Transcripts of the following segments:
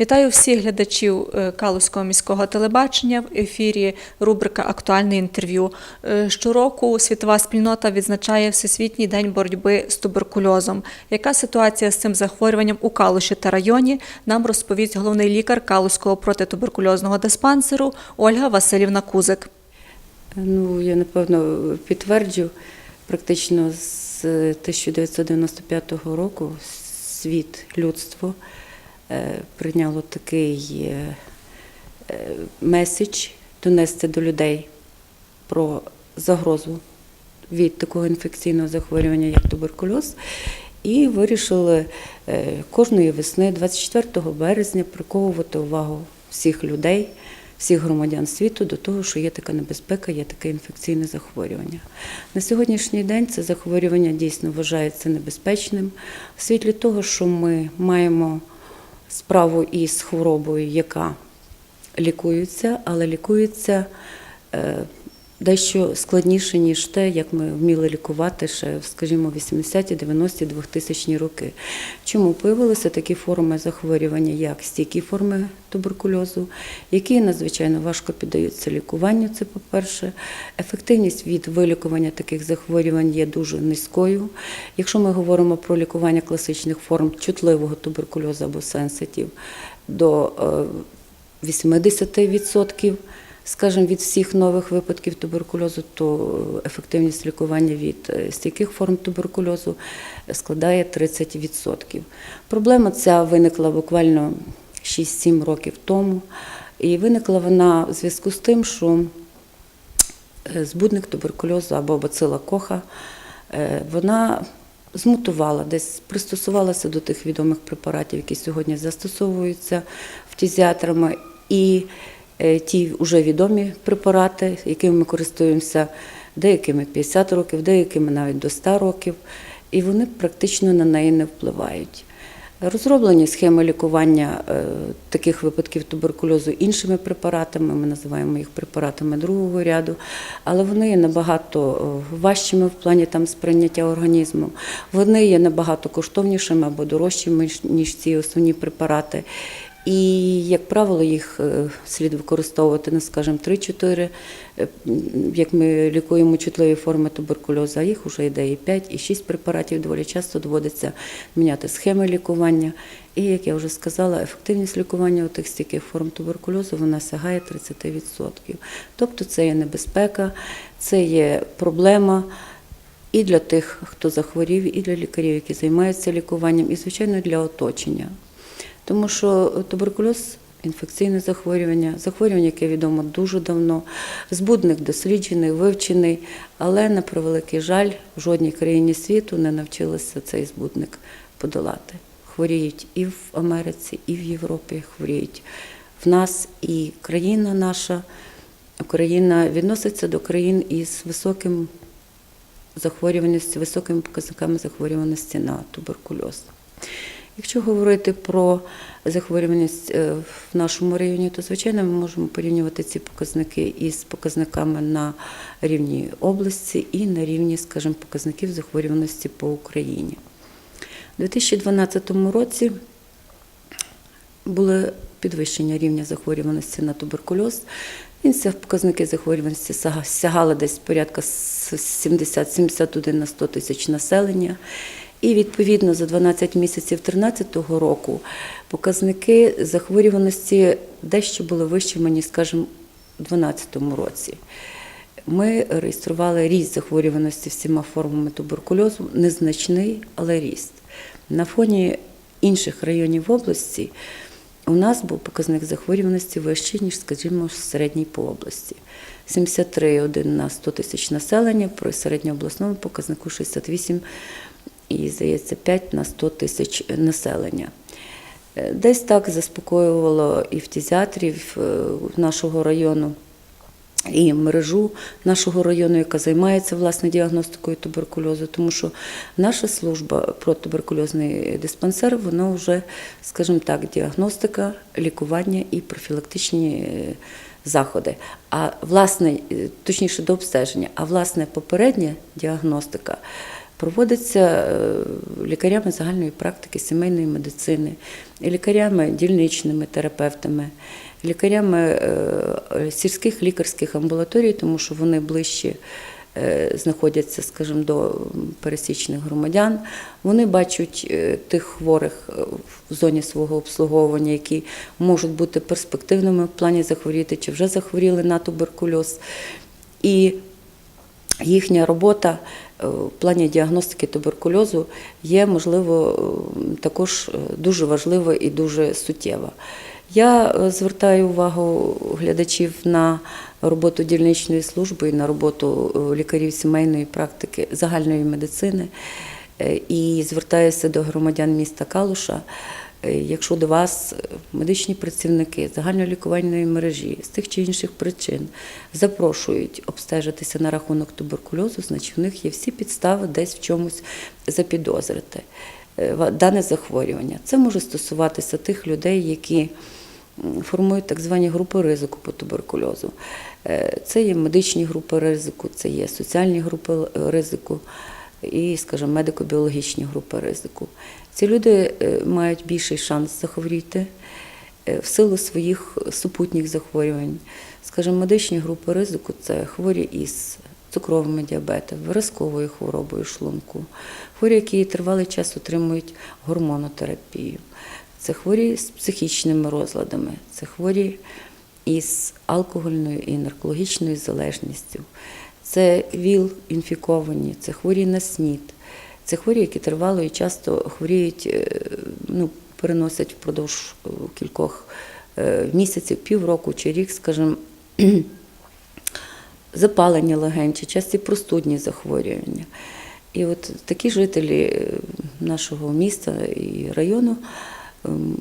Вітаю всіх глядачів е, Калузького міського телебачення в ефірі рубрика Актуальне інтерв'ю. Е, Щороку світова спільнота відзначає Всесвітній день боротьби з туберкульозом. Яка ситуація з цим захворюванням у Калуші та районі? Нам розповість головний лікар Калузького протитуберкульозного диспансеру Ольга Васильівна Кузик. Ну, я напевно підтверджу, практично з 1995 року світ, людство е, прийняло такий е, е, меседж донести до людей про загрозу від такого інфекційного захворювання, як туберкульоз, і вирішили е, кожної весни, 24 березня, приковувати увагу всіх людей, всіх громадян світу до того, що є така небезпека, є таке інфекційне захворювання. На сьогоднішній день це захворювання дійсно вважається небезпечним. В світлі того, що ми маємо справу із хворобою, яка лікується, але лікується е, дещо складніше, ніж те, як ми вміли лікувати ще, скажімо, 80-ті, 90-ті, 2000-ні роки. Чому появилися такі форми захворювання, як стійкі форми туберкульозу, які надзвичайно важко піддаються лікуванню. Це по-перше, ефективність від вилікування таких захворювань є дуже низькою. Якщо ми говоримо про лікування класичних форм чутливого туберкульозу або сенситів, до е, 80%, скажімо, від всіх нових випадків туберкульозу, то ефективність лікування від е, стійких форм туберкульозу складає 30%. Проблема ця виникла буквально 6-7 років тому. І виникла вона в зв'язку з тим, що е, збудник туберкульозу або бацила коха, е, вона змутувала, десь пристосувалася до тих відомих препаратів, які сьогодні застосовуються фтізіатрами, і е, ті вже відомі препарати, якими ми користуємося, деякими 50 років, деякими навіть до 100 років, і вони практично на неї не впливають. Розроблені схеми лікування е, таких випадків туберкульозу іншими препаратами, ми називаємо їх препаратами другого ряду, але вони є набагато е, важчими в плані там сприйняття організму. Вони є набагато коштовнішими або дорожчими, ніж ці основні препарати. І, як правило, їх е, слід використовувати, ну, скажімо, 3-4, е, як ми лікуємо чутливі форми туберкульозу, а їх вже йде і 5, і 6 препаратів. Доволі часто доводиться міняти схеми лікування. І, як я вже сказала, ефективність лікування у тих стійких форм туберкульозу вона сягає 30%. Тобто це є небезпека, це є проблема і для тих, хто захворів, і для лікарів, які займаються лікуванням, і, звичайно, для оточення. Тому що туберкульоз інфекційне захворювання, захворювання, яке відомо дуже давно, збудник досліджений, вивчений, але на превеликий жаль, в жодній країні світу не навчилися цей збудник подолати. Хворіють і в Америці, і в Європі, хворіють в нас, і країна наша, Україна відноситься до країн із високим захворюваності, високими показниками захворюваності на туберкульоз. Якщо говорити про захворюваність е, в нашому районі, то звичайно ми можемо порівнювати ці показники із показниками на рівні області і на рівні, скажімо, показників захворюваності по Україні. У 2012 році було підвищення рівня захворюваності на туберкульоз. Він ці показники захворюваності сяга- сягали десь порядка з 70-71 на 100 тисяч населення. І відповідно за 12 місяців 2013 року показники захворюваності дещо були вищими, скажімо, у 2012 році. Ми реєстрували ріст захворюваності всіма формами туберкульозу, незначний, але ріст. На фоні інших районів області у нас був показник захворюваності вищий, ніж, скажімо, середній по області. 73,1 на 100 тисяч населення, при середньообласному показнику 68 і, здається, 5 на 100 тисяч населення. Е, Десь так заспокоювало і фтізіатрів е, нашого району, і мережу нашого району, яка займається власне діагностикою туберкульозу, тому що наша служба протитуберкульозний диспансер, вона вже, скажімо так, діагностика, лікування і профілактичні е, заходи. А власне, точніше до обстеження, а власне попередня діагностика проводиться е, лікарями загальної практики сімейної медицини, лікарями дільничними терапевтами, лікарями е, сільських лікарських амбулаторій, тому що вони ближче знаходяться, скажімо, до пересічних громадян. Вони бачать е, тих хворих в зоні свого обслуговування, які можуть бути перспективними в плані захворіти чи вже захворіли на туберкульоз. І їхня робота в плані діагностики туберкульозу є, можливо, е, також е, дуже важлива і дуже суттєва. Я е, звертаю увагу глядачів на роботу дільничної служби на роботу е, лікарів сімейної практики загальної медицини Е, і звертаюся до громадян міста Калуша. Е, Якщо до вас е, медичні працівники загальнолікувальної мережі з тих чи інших причин запрошують обстежитися на рахунок туберкульозу, значить в них є всі підстави десь в чомусь запідозрити е, дане захворювання. Це може стосуватися тих людей, які формують так звані групи ризику по туберкульозу. Це є медичні групи ризику, це є соціальні групи ризику і, скажімо, медико-біологічні групи ризику. Ці люди е, мають більший шанс захворіти е, в силу своїх супутніх захворювань. Скажімо, медичні групи ризику це хворі із цукровими діабетом, виразковою хворобою шлунку, хворі, які тривалий час отримують гормонотерапію. Це хворі з психічними розладами, це хворі із алкогольною і наркологічною залежністю. Це ВІЛ інфіковані, це хворі на СНІД, це хворі, які тривало і часто хворіють, е, ну, переносять впродовж е, кількох е, місяців, півроку чи рік, скажімо, запалення легень чи часті простудні захворювання. І от такі жителі нашого міста і району ем,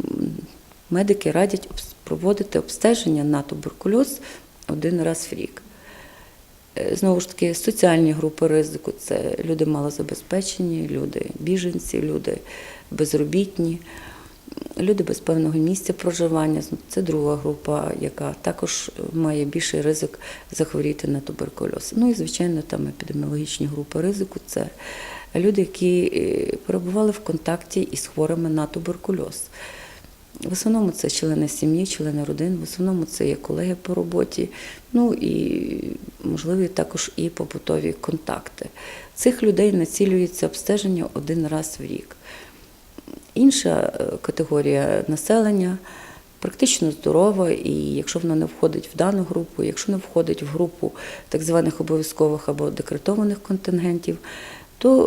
медики радять проводити обстеження на туберкульоз один раз в рік. Е, Знову ж таки, соціальні групи ризику це люди малозабезпечені, люди біженці, люди безробітні, люди без певного місця проживання. Це друга група, яка також має більший ризик захворіти на туберкульоз. Ну і, звичайно, там епідеміологічні групи ризику це люди, які е, перебували в контакті із хворими на туберкульоз. В основному це члени сім'ї, члени родин, в основному це є колеги по роботі, ну і можливі також і побутові контакти. Цих людей націлюється обстеження один раз в рік. Інша е, категорія населення практично здорова, і якщо вона не входить в дану групу, якщо не входить в групу так званих обов'язкових або декретованих контингентів, то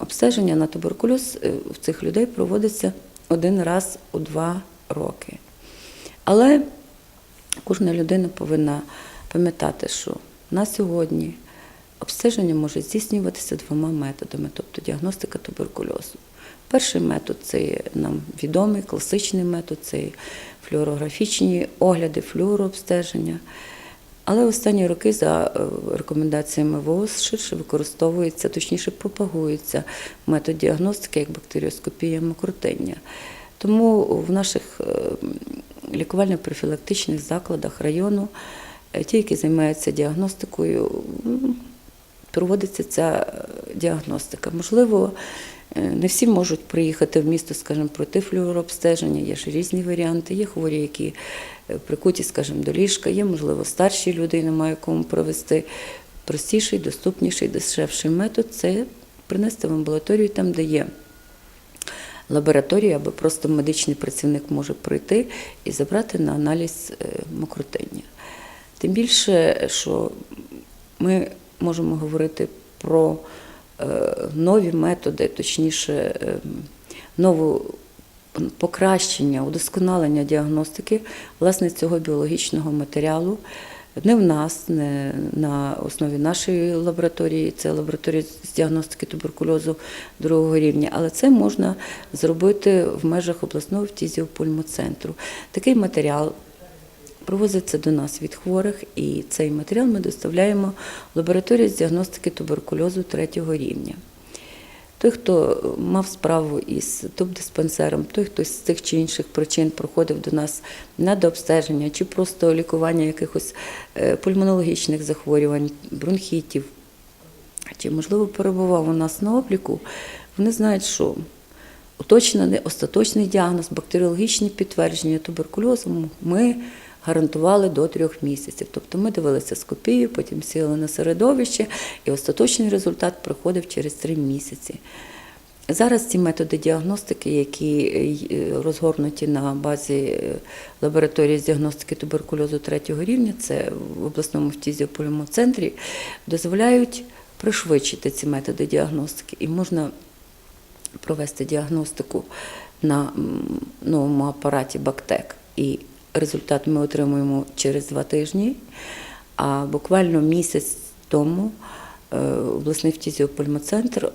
обстеження на туберкульоз е, в цих людей проводиться один раз у два роки. Але кожна людина повинна пам'ятати, що на сьогодні обстеження може здійснюватися двома методами, тобто діагностика туберкульозу. Перший метод це нам відомий, класичний метод, це флюорографічні огляди, флюорообстеження. Але останні роки за е, рекомендаціями ВООЗ ширше використовується, точніше пропагується метод діагностики як бактеріоскопія мокротиння. Тому в наших е, лікувально-профілактичних закладах району е, ті, які займаються діагностикою, проводиться ця діагностика. Можливо, не всі можуть приїхати в місто, скажімо, пройти флюорообстеження, є ж різні варіанти, є хворі, які е, прикуті, скажімо, до ліжка, є, можливо, старші люди, немає кому провести. Простіший, доступніший, дешевший метод це принести в амбулаторію там, де є лабораторія, або просто медичний працівник може прийти і забрати на аналіз е, мокротиння. Тим більше, що ми можемо говорити про е, нові методи, точніше, е, нову покращення, удосконалення діагностики власне цього біологічного матеріалу. Не в нас, не на основі нашої лабораторії, це лабораторія з діагностики туберкульозу другого рівня, але це можна зробити в межах обласного фтізіопульмоцентру. Такий матеріал Провозиться до нас від хворих, і цей матеріал ми доставляємо в лабораторію з діагностики туберкульозу третього рівня. Той, хто мав справу із тубдиспансером, той, хто з цих чи інших причин проходив до нас на дообстеження чи просто лікування якихось е, пульмонологічних захворювань, бронхітів, чи, можливо, перебував у нас на обліку, вони знають, що уточнений остаточний діагноз, бактеріологічні підтвердження туберкульозу ми гарантували до трьох місяців. Тобто ми дивилися скопію, потім сіли на середовище, і остаточний результат приходив через три місяці. Зараз ці методи діагностики, які е, розгорнуті на базі е, лабораторії з діагностики туберкульозу третього рівня, це в обласному фтізіополімовому центрі, дозволяють пришвидшити ці методи діагностики. І можна провести діагностику на новому апараті Бактек. І результат ми отримуємо через два тижні. А буквально місяць тому е, обласний фтізіопульмоцентр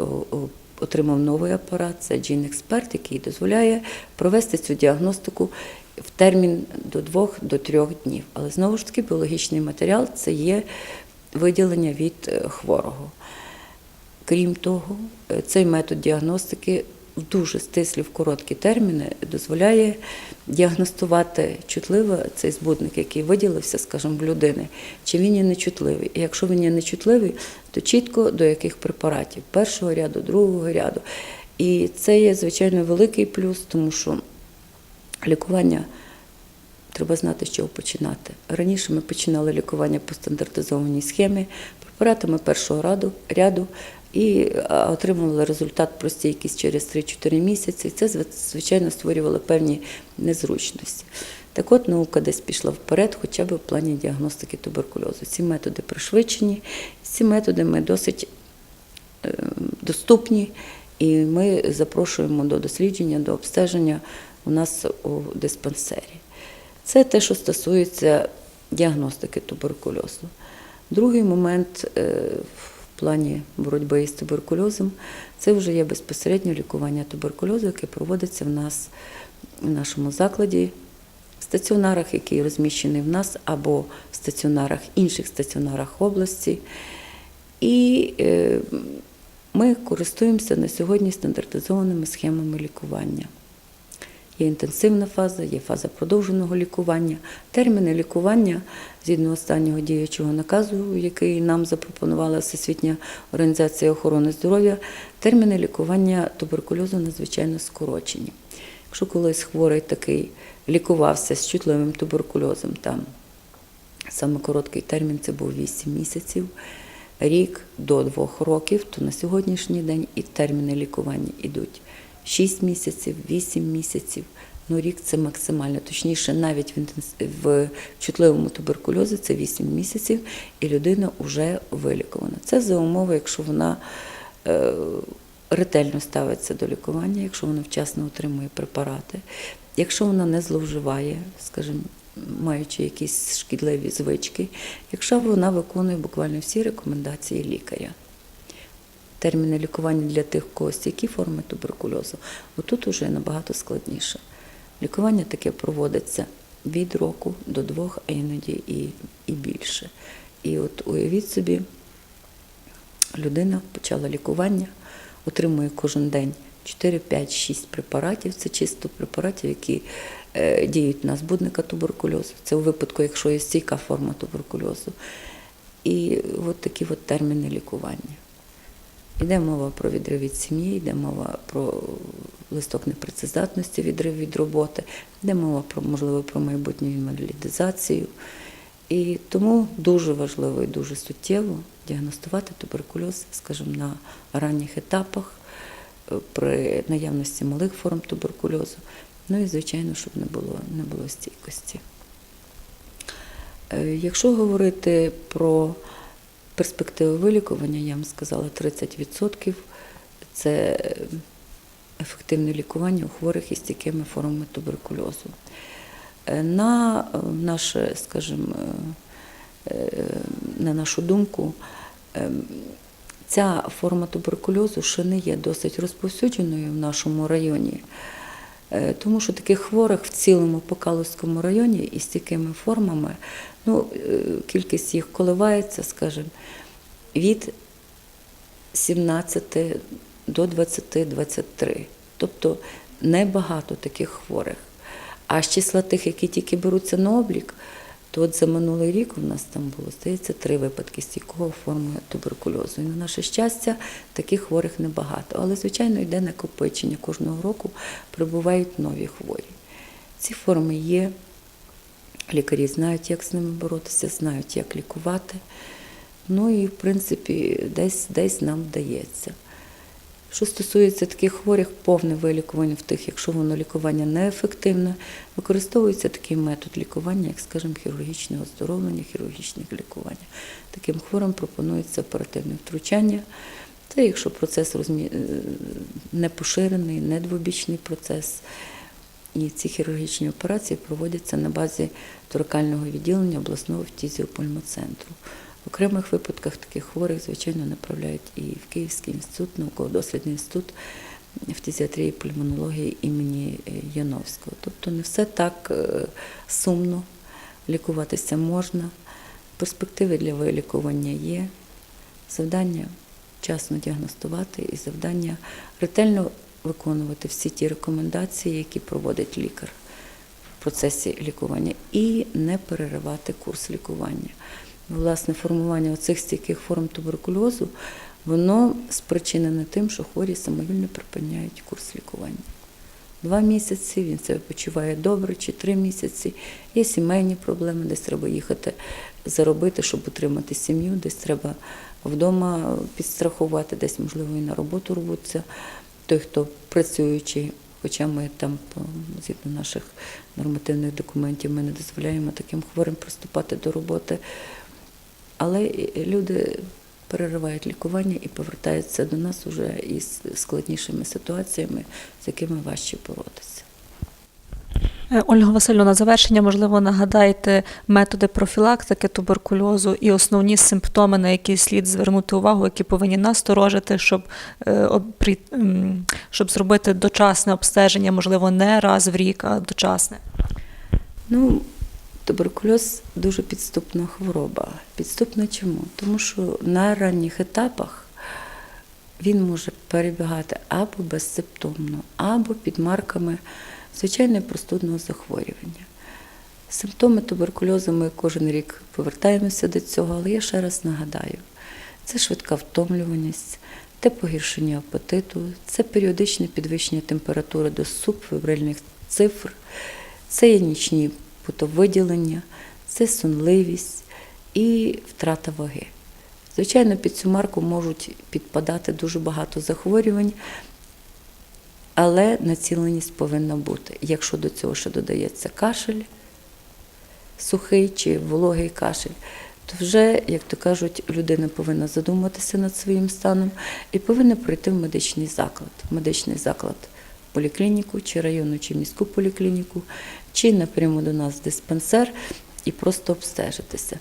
отримав новий апарат, це Gene Expert, який дозволяє провести цю діагностику в термін до двох до трьох днів. Але знову ж таки, біологічний матеріал це є виділення від е, хворого. Крім того, е, цей метод діагностики в дуже стислі, в короткі терміни дозволяє діагностувати чутливо цей збудник, який виділився, скажімо, в людини, чи він є нечутливий. І якщо він є нечутливий, то чітко до яких препаратів першого ряду, другого ряду. І це є, звичайно, великий плюс, тому що лікування треба знати, з чого починати. Раніше ми починали лікування по стандартизованій схемі препаратами першого ряду і отримували результат про стійкість через 3-4 місяці. Це, звичайно, створювало певні незручності. Так от наука десь пішла вперед, хоча б в плані діагностики туберкульозу. Ці методи пришвидшені, ці методи ми досить е, доступні, і ми запрошуємо до дослідження, до обстеження у нас у диспансері. Це те, що стосується діагностики туберкульозу. Другий момент е, плані боротьби із туберкульозом це вже є безпосередньо лікування туберкульозу, яке проводиться в нас в нашому закладі, в стаціонарах, який розміщений в нас, або в стаціонарах, інших стаціонарах області. І е, ми користуємося на сьогодні стандартизованими схемами лікування. Є інтенсивна фаза, є фаза продовженого лікування. Терміни лікування згідно останнього діючого наказу, який нам запропонувала Всесвітня організація охорони здоров'я, терміни лікування туберкульозу надзвичайно скорочені. Якщо колись хворий такий лікувався з чутливим туберкульозом, там саме короткий термін це був 8 місяців, рік до 2 років, то на сьогоднішній день і терміни лікування йдуть 6 місяців, 8 місяців. Ну, рік це максимально, точніше, навіть в, чутливому туберкульозі це 8 місяців, і людина вже вилікувана. Це за умови, якщо вона е, ретельно ставиться до лікування, якщо вона вчасно отримує препарати, якщо вона не зловживає, скажімо, маючи якісь шкідливі звички, якщо вона виконує буквально всі рекомендації лікаря. Терміни лікування для тих, кого стійкі форми туберкульозу, отут уже набагато складніше. Лікування таке проводиться від року до двох, а іноді і, і більше. І от уявіть собі, людина почала лікування, отримує кожен день 4, 5, 6 препаратів. Це чисто препаратів, які е, діють на збудника туберкульозу. Це у випадку, якщо є стійка форма туберкульозу. І от такі от терміни лікування. Йде мова про відрив від сім'ї, йде мова про листок непрацездатності, відрив від роботи, йде мова про можливо про майбутню інвалідизацію. І тому дуже важливо і дуже суттєво діагностувати туберкульоз, скажімо, на ранніх етапах, е, при наявності малих форм туберкульозу. Ну і звичайно, щоб не було, не було стійкості. Е, Якщо говорити про перспективи вилікування, я вам сказала 30% це ефективне лікування у хворих із стійкими формами туберкульозу. Е, На е, наше, скажімо, е, на нашу думку, ця форма туберкульозу ще не є досить розповсюдженою в нашому районі. Е, Тому що таких хворих в цілому по Калузькому районі із такими формами, ну, е, кількість їх коливається, скажімо, від 17 до 20-23. Тобто небагато таких хворих. А з числа тих, які тільки беруться на облік, то от за минулий рік у нас там було, здається, три випадки стійкого форми туберкульозу. І на наше щастя, таких хворих небагато. Але, звичайно, йде накопичення. Кожного року прибувають нові хворі. Ці форми є. Лікарі знають, як з ними боротися, знають, як лікувати. Ну і, в принципі, десь, десь нам вдається. Що стосується таких хворих, повне вилікування в тих, якщо воно лікування неефективне, використовується такий метод лікування, як, скажімо, хірургічне оздоровлення, хірургічне лікування. Таким хворим пропонується оперативне втручання. Це якщо процес розмі... е, не поширений, не двобічний процес. І ці хірургічні операції проводяться на базі торакального відділення обласного фтізіопульмоцентру. В окремих випадках таких хворих, звичайно, направляють і в Київський інститут, науково-дослідний інститут фтизіатрії і пульмонології імені е, Яновського. Тобто не все так е, сумно, лікуватися можна, перспективи для вилікування є, завдання вчасно діагностувати і завдання ретельно виконувати всі ті рекомендації, які проводить лікар в процесі лікування, і не переривати курс лікування. Власне, формування оцих стійких форм туберкульозу, воно спричинене тим, що хворі самовільно припиняють курс лікування. Два місяці він себе почуває добре, чи три місяці. Є сімейні проблеми, десь треба їхати заробити, щоб утримати сім'ю, десь треба вдома підстрахувати, десь, можливо, і на роботу рвуться. Той, хто працюючий, хоча ми там, згідно наших нормативних документів, ми не дозволяємо таким хворим приступати до роботи. Але люди переривають лікування і повертаються до нас уже із складнішими ситуаціями, з якими важче боротися. Е, Ольга Васильівна, на завершення, можливо, нагадаєте методи профілактики туберкульозу і основні симптоми, на які слід звернути увагу, які повинні насторожити, щоб, е, щоб зробити дочасне обстеження, можливо, не раз в рік, а дочасне. Ну, туберкульоз дуже підступна хвороба. Підступна чому? Тому що на ранніх етапах він може перебігати або безсимптомно, або під марками звичайного простудного захворювання. Симптоми туберкульозу ми кожен рік повертаємося до цього, але я ще раз нагадаю: це швидка втомлюваність, це погіршення апетиту, це періодичне підвищення температури до субфебрильних цифр, це є нічні потовиділення, це сонливість і втрата ваги. Звичайно, під цю марку можуть підпадати дуже багато захворювань, але націленість повинна бути. Якщо до цього ще додається кашель, сухий чи вологий кашель, то вже, як то кажуть, людина повинна задуматися над своїм станом і повинна прийти в медичний заклад. Медичний заклад поліклініку, чи районну, чи міську поліклініку, чи напряму до нас в диспансер і просто обстежитися.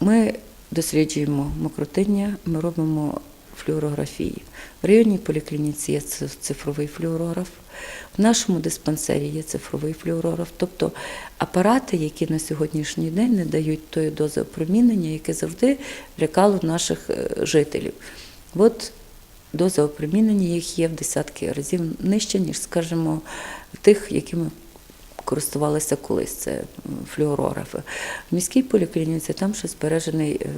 Ми досліджуємо мокротиння, ми робимо флюорографії. В районній поліклініці є цифровий флюорограф, в нашому диспансері є цифровий флюорограф, тобто апарати, які на сьогоднішній день не дають тої дози опромінення, яке завжди лякало наших е, жителів. От доза опромінення їх є в десятки разів нижче, ніж, скажімо, тих, якими користувалися колись, це флюорографи. В міській поліклініці там ще збережений е,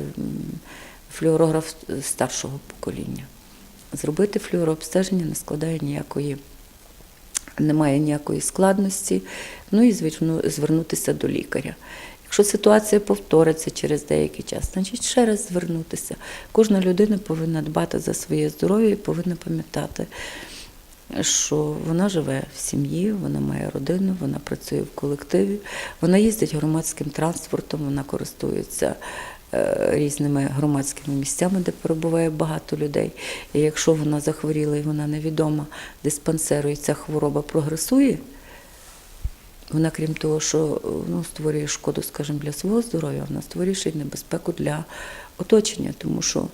флюорограф старшого покоління. Зробити флюорообстеження не складає ніякої, немає ніякої складності, ну і зверну- звернутися до лікаря. Якщо ситуація повториться через деякий час, значить ще раз звернутися. Кожна людина повинна дбати за своє здоров'я і повинна пам'ятати, що вона живе в сім'ї, вона має родину, вона працює в колективі, вона їздить громадським транспортом, вона користується е, різними громадськими місцями, де перебуває багато людей. І якщо вона захворіла і вона невідома диспансеру, і ця хвороба прогресує, вона, крім того, що ну, створює шкоду, скажімо, для свого здоров'я, вона створює ще й небезпеку для оточення, тому що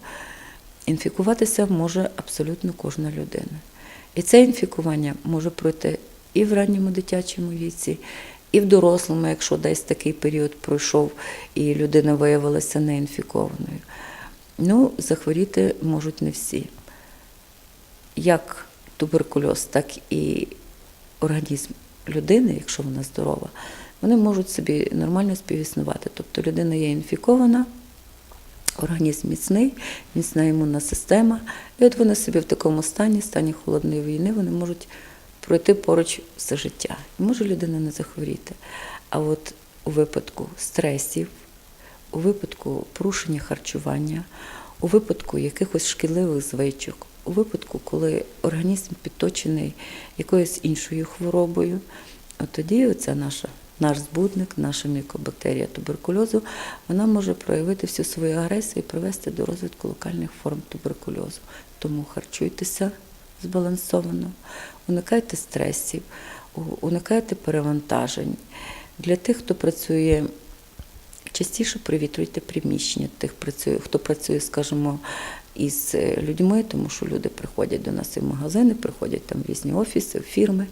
інфікуватися може абсолютно кожна людина. І це інфікування може пройти і в ранньому дитячому віці, і в дорослому, якщо десь такий період пройшов і людина виявилася неінфікованою. Ну, захворіти можуть не всі. Як туберкульоз, так і організм людини, якщо вона здорова, вони можуть собі нормально співіснувати. Тобто людина є інфікована, організм міцний, міцна імунна система. І от вони собі в такому стані, стані холодної війни, вони можуть пройти поруч все життя. І може людина не захворіти. А от у випадку стресів, у випадку порушення харчування, у випадку якихось шкідливих звичок, у випадку, коли організм підточений якоюсь іншою хворобою, от тоді оця наша, наш збудник, наша мікобактерія туберкульозу, вона може проявити всю свою агресію і привести до розвитку локальних форм туберкульозу. Тому харчуйтеся збалансовано, уникайте стресів, уникайте перевантажень. Для тих, хто працює частіше привітрюйте приміщення тих хто працює, скажімо, із е, людьми, тому що люди приходять до нас і в магазини, приходять там в різні офіси, в фірми.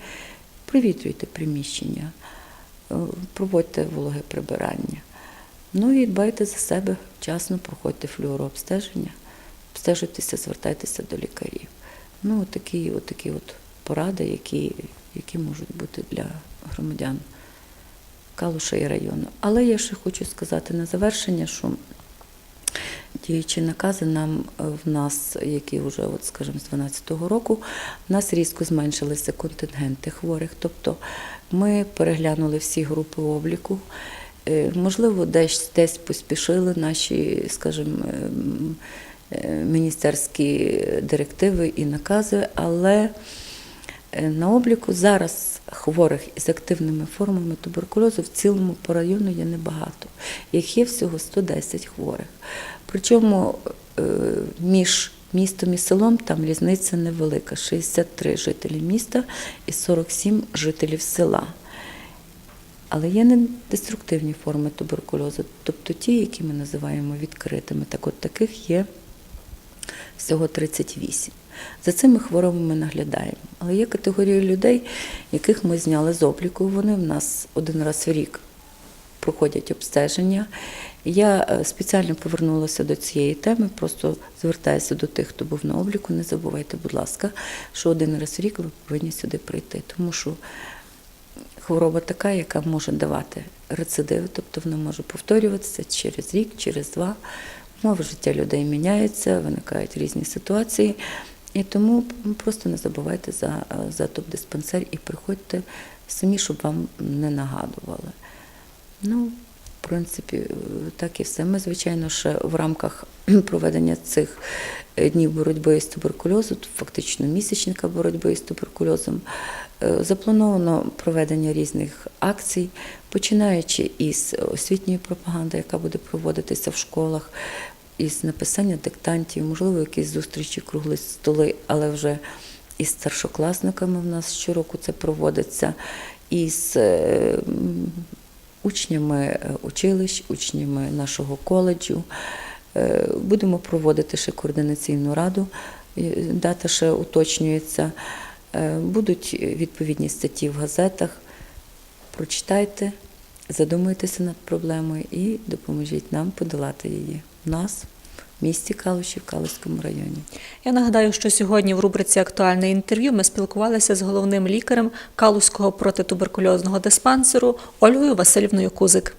Привітрюйте приміщення, проводьте вологе прибирання. Ну і дбайте за себе, вчасно проходьте флюорообстеження, обстежуйтеся, звертайтеся до лікарів. Ну, такі, такі от поради, які, які можуть бути для громадян. Калуша і району. Але я ще хочу сказати на завершення, що діючі накази нам е, в нас, які вже, от, скажімо, з 12-го року, в нас різко зменшилися контингенти хворих. Тобто ми переглянули всі групи обліку. Е, Можливо, десь десь поспішили наші, скажімо, ем, е, міністерські директиви і накази, але Е, на обліку зараз хворих із активними формами туберкульозу в цілому по району є небагато. Їх є всього 110 хворих. Причому е, між містом і селом там різниця невелика: 63 жителі міста і 47 жителів села. Але є недеструктивні форми туберкульозу, тобто ті, які ми називаємо відкритими. Так от таких є всього 38. За цими хворобами ми наглядаємо. Але є категорія людей, яких ми зняли з обліку. Вони в нас один раз в рік проходять обстеження. Я е, спеціально повернулася до цієї теми, просто звертаюся до тих, хто був на обліку. Не забувайте, будь ласка, що один раз в рік ви повинні сюди прийти, тому що хвороба така, яка може давати рецидиви, тобто вона може повторюватися через рік, через два. Умови життя людей міняються, виникають різні ситуації. І тому просто не забувайте за, за топ-диспансер і приходьте самі, щоб вам не нагадували. Ну, принципі, так і все. Ми, звичайно, ще в рамках проведення цих днів боротьби з туберкульозом, фактично місячника боротьби з туберкульозом, е, заплановано проведення різних акцій, починаючи із освітньої пропаганди, яка буде проводитися в школах, із написання диктантів, можливо, якісь зустрічі, круглі столи, але вже із старшокласниками в нас щороку це проводиться, із е, учнями е, училищ, учнями нашого коледжу. Е, Будемо проводити ще координаційну раду, дата ще уточнюється. Е, Будуть відповідні статті в газетах. Прочитайте, задумайтеся над проблемою і допоможіть нам подолати її. Нас, місті Калуші, в Калуському районі. Я нагадаю, що сьогодні в рубриці Актуальне інтерв'ю ми спілкувалися з головним лікарем Калуського протитуберкульозного диспансеру Ольгою Васильівною Кузик.